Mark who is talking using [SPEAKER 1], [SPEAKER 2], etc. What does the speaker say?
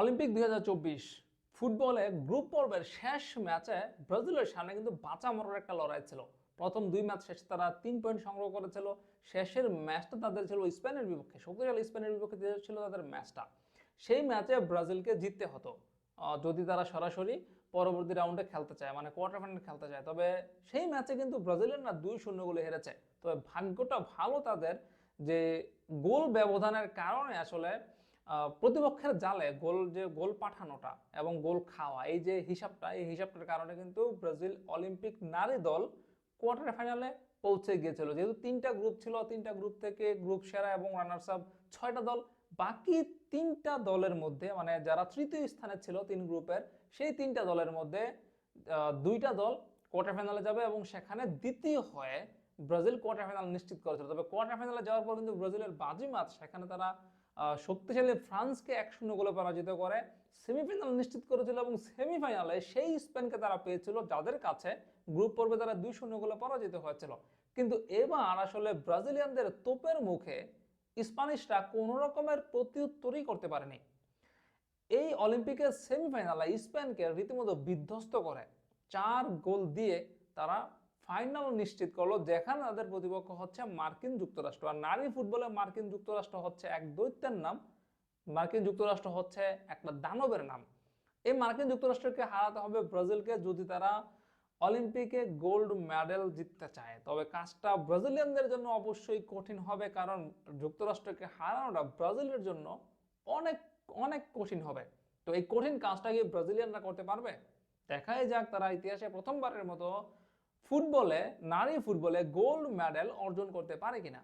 [SPEAKER 1] Olympic দুই হাজার চব্বিশ ফুটবলে গ্রুপ পর্বের শেষ ম্যাচে ব্রাজিলের সামনে কিন্তু বাঁচা মরার একটা লড়াই ছিল। প্রথম দুই ম্যাচ শেষে তারা তিন পয়েন্ট সংগ্রহ করেছিল। শেষের ম্যাচটা তাদের ছিল স্পেনের বিপক্ষে। শক্তিশালী স্পেনের বিপক্ষে ছিল তাদের ম্যাচটা। সেই ম্যাচে ব্রাজিলকে জিততে হতো। যদি তারা সরাসরি পরবর্তী রাউন্ডে খেলতে চায় মানে কোয়ার্টার ফাইনাল খেলতে চায়, তবে সেই ম্যাচে কিন্তু ব্রাজিলের না দুই শূন্য গোলে হেরেছে। তবে ভাগ্যটা ভালো তাদের যে গোল ব্যবধানের কারণে আসলে প্রতিপক্ষের জালে গোল যে গোল পাঠানোটা এবং গোল খাওয়া, এই যে হিসাবটা, এই হিসাবটার কারণে কিন্তু ব্রাজিল অলিম্পিক নারী দল কোয়ার্টার ফাইনালে পৌঁছে গিয়েছিল। যেহেতু তিনটা গ্রুপ ছিল, তিনটা গ্রুপ থেকে গ্রুপ সেরা এবং রানার্স আপ ছয়টা দল, বাকি তিনটা দলের মধ্যে মানে যারা তৃতীয় স্থানে ছিল তিন গ্রুপের, সেই তিনটা দলের মধ্যে দুইটা দল কোয়ার্টার ফাইনালে যাবে এবং সেখানে দ্বিতীয় হয়ে ব্রাজিল কোয়ার্টার ফাইনাল নিশ্চিত করেছিল। তবে কোয়ার্টার ফাইনালে যাওয়ার পর কিন্তু ব্রাজিলের বাজিমাত, সেখানে তারা শক্তিশালী ফ্রান্সকে এক শূন্য গোলে পরাজিত করে সেমিফাইনাল নিশ্চিত করেছিল এবং সেমিফাইনালে সেই স্পেনকে তারা পেয়েছিল, যাদের কাছে গ্রুপ পর্বে তারা দুই শূন্য গোলে পরাজিত হয়েছিল। কিন্তু এবার আসলে ব্রাজিলিয়ানদের তোপের মুখে স্প্যানিশরা কোনো রকমের প্রত্যুত্তরই করতে পারেনি। এই অলিম্পিকের সেমিফাইনালে স্পেনকে রীতিমতো বিধ্বস্ত করে, চার গোল দিয়ে তারা ফাইনাল নিশ্চিত করল, যেখানে তাদের প্রতিপক্ষ হচ্ছে মার্কিন যুক্তরাষ্ট্র। আর নারী ফুটবলে মার্কিন যুক্তরাষ্ট্র হচ্ছে এক দৈত্যের নাম, মার্কিন যুক্তরাষ্ট্র হচ্ছে একটা দানবের নাম। এই মার্কিন যুক্তরাষ্ট্রকে হারাতে হবে ব্রাজিলকে যদি তারা অলিম্পিকে গোল্ড মেডেল জিততে চায়। তবে কাজটা ব্রাজিলিয়ানদের জন্য অবশ্যই কঠিন হবে, কারণ যুক্তরাষ্ট্রকে হারানোটা ব্রাজিলের জন্য অনেক অনেক কঠিন হবে। তো এই কঠিন কাজটা কি ব্রাজিলিয়ানরা করতে পারবে? দেখাই যাক, তারা ইতিহাসে প্রথমবারের মতো ফুটবলে নারী ফুটবলে গোল্ড মেডেল অর্জন করতে পারে কিনা?